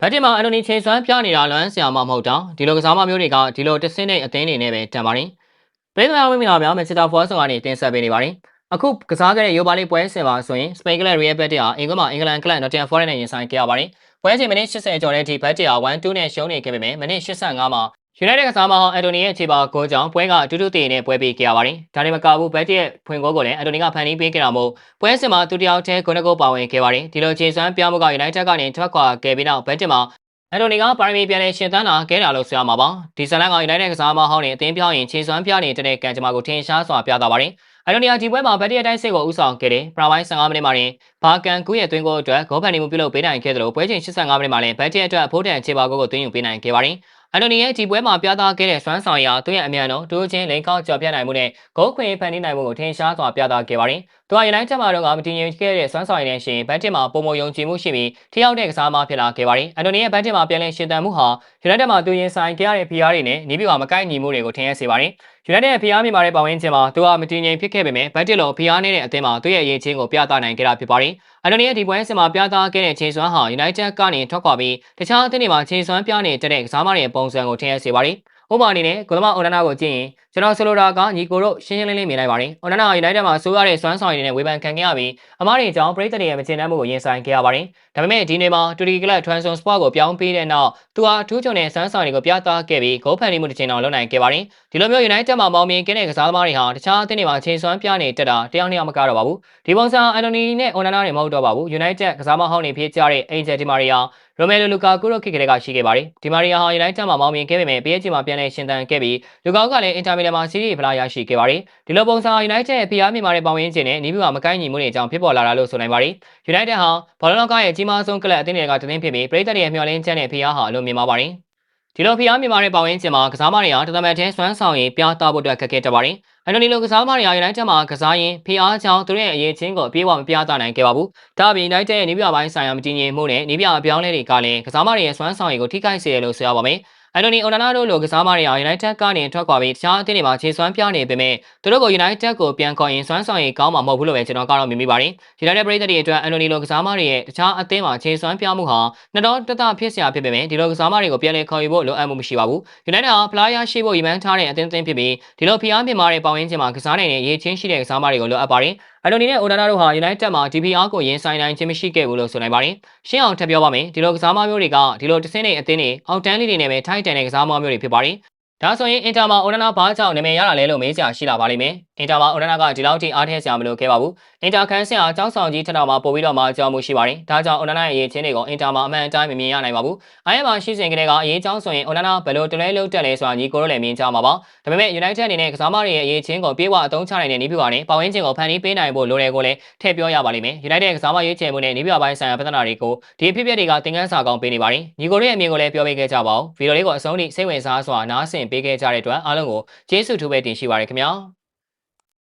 ဘတ်တင်မှာအန်တိုနီချိန်ဆွမ်းပြနေတာလွမ်းဆရာမမဟုတ်တော့ဒီလိုကစားမမျိုးတွေကဒီလိုတစ်စင်းနဲ့အသင်းတွေနဲ့ပဲတန်ပါတယ်။ပေးသမားဝင်းမင်္ဂလာများမက်ချတာဖောဆောင်ကနေတင်ဆက်ပေးနေပါတယ်။အခုကစားခဲ့တဲ့ရိုပါလေးပွဲစဉ်မှာဆိုရင်စပိန်ကလပ်ရီယယ်ဘက်တီဟာအင်္ဂလန်မှာအင်္ဂလန်ကလပ်နော်တင်ဖော်ရနဲ့ရင်ဆိုင်ခဲ့ရပါတယ်။ပွဲချိန်မိနစ်80ကျော်တဲ့အထိဘတ်တီဟာ1-2နဲ့ရှုံးနေခဲ့ပေမဲ့မိနစ်85မှာ United ကစားမဟောင်းအန်တိုနီရဲ့ခြေပါဂိုးကြောင့်ပွဲကတူးတူးတည်နေပွဲပေးခဲ့ရပါတယ်။ဒါနဲ့မကဘူးဘတ်တီရဲ့ဖွင့်ဂိုးကိုလည်းအန်တိုနီကဖန်တီးပေးခဲ့တာမို့ပွဲစဉ်မှာသူတယောက်တည်းဂိုးနှကုတ်ပါဝင်ခဲ့ပါတယ်။ဒီလိုခြေစွမ်းပြောင်းမှုက United ကနေထွက်ခွာခဲ့ပြီးနောက်ဘတ်တီမှာအန်တိုနီကပါရမီပြန်လဲရှင်သန်းလာခဲ့တာလို့ဆိုရမှာပါဒီဇလန်က United ကစားမဟောင်းနေအသင်းပြောင်းရင်ခြေစွမ်းပြနေတဲ့ကံကြမ္မာကိုထင်ရှားစွာပြသပါတယ်အန်တိုနီယာဒီပွဲမှာဘက်တီအတိုင်းစစ်ကိုဥဆောင်ခဲ့တယ်ပရာပိုင်း15မိနစ်မှာတင်ဘာကန်ကူးရဲ့သွင်းကိုအတွက်ဂေါ်ဖန်နေမှုပြုလုပ်ပေးနိုင်ခဲ့တယ်လို့ပွဲချိန်85မိနစ်မှာလည်းဘက်တီအတွက်အဖို့တန်ခြေပါကိုကိုသွင်းယူပေးနိုင်ခဲ့ပါတယ်အ န်တိုနီရဲ့ဒီပွဲမှာပြသခဲ့တဲ့စွမ်းဆောင်ရသူရဲ့အမြန်တော်တိုးချင်းလိန်ကောက်ကြော်ပြနိုင်မှုနဲ့ဂိုးခွင့်ဖန်တီးနိုင်မှုကိုထင်ရှားစွာပြသခဲ့ပါတယ်။သူကရနိုင်းချက်မှာတော့မတင်ရင်ခဲ့တဲ့စွမ်းဆောင်ရည်နဲ့ရှင်ဘတ်တစ်မှာပုံမယုံကြည်မှုရှိပြီးထိရောက်တဲ့ကစားမဖြစ်လာခဲ့ပါတယ်။အန်တိုနီရဲ့ဘတ်တစ်မှာပြန်လည်ရှင်သန်မှုဟာယူနိုက်တက်မှာသူရင်ဆိုင်ခဲ့ရတဲ့ PR တွေနဲ့နီးပြမှာမကိုက်ညီမှုတွေကိုထင်ရစေပါတယ်။ယူနိုက်တက်ရဲ့ PR မြန်မာတဲ့ပတ်ဝန်းကျင်မှာသူကမတင်ရင်ဖြစ်ခဲ့ပေမဲ့ဘတ်တစ်လုံး PR နဲ့တဲ့အသင်းမှာသူ့ရဲ့အရေးချင်းကိုပြသနိုင်ခဲ့တာဖြစ်ပါတယ်။အန်တိုနီရဲ့ဒီပွဲစဉ်မှာပြသခဲ့တဲ့ချိန်စွမ်းဟာ United ကနေထွက်ခွာပြီးတခြားအသင်းတွေမှာချိန်စွမ်းပြနေတဲ့ကစားမတွေပုံစံကိုထင်ရစေပါတယ်။ဥပမာအနေနဲ့ကိုလမအွန်နာနာကိုကြည့်ရင် ကျွန်တော်ဆိုလိုတာကညီကိုတို့ရှင်းရှင်းလင်းလင်းမြင်လိုက်ပါတယ်။အွန်နာနာယူနိုက်တက်မှာဆိုးရတဲ့စွမ်းဆောင်ရည်နဲ့ဝေဖန်ခံခဲ့ရပြီးအမားတွေကြောင့်ပရိသတ်တွေရဲ့မကျေနပ်မှုကိုရင်ဆိုင်ခဲ့ရပါတယ်။ဒါပေမဲ့ဒီနေ့မှာတူရီကလပ် Transfer Sport ကိုပြောင်းပေးတဲ့နောက်သူဟာထူးချွန်တဲ့စွမ်းဆောင်ရည်ကိုပြသခဲ့ပြီးဂိုးဖန်တီးမှုတစ်ချိန်အောင်လုပ်နိုင်ခဲ့ပါတယ်။ဒီလိုမျိုးယူနိုက်တက်မှာမောင်းမြင်ခဲ့တဲ့ကစားသမားတွေဟာတခြားအသင်းတွေမှာချိန်စွမ်းပြနေတက်တာတယောက်နှစ်ယောက်မကတော့ပါဘူး။ဒီပုံစံအန်တိုနီနဲ့အွန်နာနာတွေမဟုတ်တော့ပါဘူး။ယူနိုက်တက်ကစားမဟောင်းတွေဖြစ်ကြတဲ့အင်ဂျယ်ဒီမာရီယာရိုမဲလိုလူကာကူရိုခိကလေးကရှိခဲ့ပါတယ်။ဒီမာရီယာဟာယူနိုက်တက်မှာမောင်းမြင်ခဲ့ပေမဲ့ PSG မှာပြန်လည်ရှင်သန်ခဲ့ပြီးလူကာကလည်းအင်တာမီလန်မှာစီးရီးဖလားရရှိခဲ့ပါတယ်။ဒီလိုပုံစံယူနိုက်တက်ရဲ့ PR မြန်မာတဲ့ပေါင်းရင်းခြင်းနဲ့နီးပြမှာမကိုင်းညီမှုတွေအကြောင်းဖြစ်ပေါ်လာတာလို့ဆိုနိုင်ပါတယ်။ United ဟာဘောလုံးလောကရဲ့ကြီးမားဆုံးကလပ်အသင်းတွေကတသင်းဖြစ်ပြီးပြည်သက်တွေရဲ့မျှော်လင့်ချက်နဲ့ PR ဟာအလွန်မြင်မာပါတယ်။ဒီလိုဖျားမြန်မာတဲ့ပေါင်းရင်းကျင်မှာကစားမတွေဟာတသမတ်ထဲစွမ်းဆောင်ရည်ပြသဖို့အတွက်ခက်ခဲတတ်ပါတယ်။အန်တိုနီလိုကစားမတွေဟာယူနိုက်တက်မှာကစားရင်ဖျားချောင်းသူတို့ရဲ့အရေးချင်းကိုအပြေးအဝမပြသနိုင်ခဲ့ပါဘူး။ဒါ့အပြင်ယူနိုက်တက်ရဲ့နေပြပိုင်းဆိုင်ရာမတည်ငြိမ်မှုနဲ့နေပြအပြောင်းလဲတွေကလည်းကစားမတွေရဲ့စွမ်းဆောင်ရည်ကိုထိခိုက်စေတယ်လို့ဆိုရပါမယ်။ အန်တိုနီအိုနာနာတို့လိုကစားမတွေဟာ United ကနေထွက်ခွာပြီးတခြားအသင်းတွေမှာခြေစွမ်းပြနေပေမဲ့သူတို့ကို United ကိုပြန်ခေါ်ရင်စွမ်းဆောင်ရည်ကောင်းမှာမဟုတ်ဘူးလို့ပဲကျွန်တော်ကတော့မြင်မိပါတယ်။ United ပြည်သက်တွေအတွက်အန်တိုနီလိုကစားမတွေရဲ့တခြားအသင်းမှာခြေစွမ်းပြမှုဟာနှစ်တော်တတဖြစ်စရာဖြစ်ပေမဲ့ဒီလိုကစားမတွေကိုပြန်လည်ခေါ်ယူဖို့လိုအပ်မှုမရှိပါဘူး။ United ဟာဖလားရရှိဖို့ရည်မှန်းထားတဲ့အသင်းအသင်းဖြစ်ပြီးဒီလိုဖျားမြင်မာတဲ့ပေါင်းရင်းချင်းမှာကစားနိုင်တဲ့ရေးချင်းရှိတဲ့ကစားမတွေကိုလိုအပ်ပါတယ်။ အလိုနီနဲ့အိုနာနာတို့ဟာ United မှာ DPR ကိုရင်ဆိုင်နိုင်ခြင်းမရှိခဲ့ဘူးလို့ဆိုနိုင်ပါတယ်။ရှင်းအောင်ထပ်ပြောပါမယ်ဒီလိုကစားမမျိုးတွေကဒီလိုတစ်စင်းနေအသင်းတွေအောက်တန်းလေးတွေနဲ့ပဲထိုက်တန်တဲ့ကစားမမျိုးတွေဖြစ်ပါတယ်။ ဒါဆိုရင်အင်တာမှာအိုနာနာဘာကြောင့်နာမည်ရတာလဲလို့မေးကြရှိလာပါလိမ့်မယ်။အင်တာမှာအိုနာနာကဒီလောက်ထိအားထည့်စရာမလိုခဲ့ပါဘူး။အင်တာခန်းဆင်အားကြောက်ဆောင်ကြီးထက်တော်မှာပို့ပြီးတော့မှအကြောင်းမှုရှိပါတယ်။ဒါကြောင့်အိုနာနာရဲ့အရေးချင်းတွေကိုအင်တာမှာအမှန်အတိုင်းမမြင်ရနိုင်ပါဘူး။အားရပါရှိစဉ်ကတည်းကအရေးကြောင်းဆိုရင်အိုနာနာဘယ်လိုတလဲလုံးတက်လဲဆိုတာညီကိုတို့လည်းမြင်ကြမှာပါ။ဒါပေမဲ့ United အနေနဲ့ကစားမတွေရဲ့အရေးချင်းကိုပြေးဝအသုံးချနိုင်တဲ့နီးပြပါနဲ့ပတ်ဝန်းကျင်ကိုဖန်တီးပေးနိုင်ဖို့လိုတယ်ကိုလည်းထည့်ပြောရပါလိမ့်မယ်။ United ကစားမရေးချယ်မှုနဲ့နီးပြပိုင်းဆိုင်ရာပြဿနာတွေကိုဒီအဖြစ်အပျက်တွေကသင်ခန်းစာကောင်းပေးနေပါတယ်။ညီကိုတို့ရဲ့အမြင်ကိုလည်းပြောပေးခဲ့ကြပါဦး။ဗီဒီယိုလေးကိုအဆုံးထိစိတ်ဝင်စားစွာနားဆင်ပေးခဲ့ကြတဲ့အတွက်အားလုံးကိုကျေးဇူးထူးပဲတင်ရှိပါရခင်ဗျာ။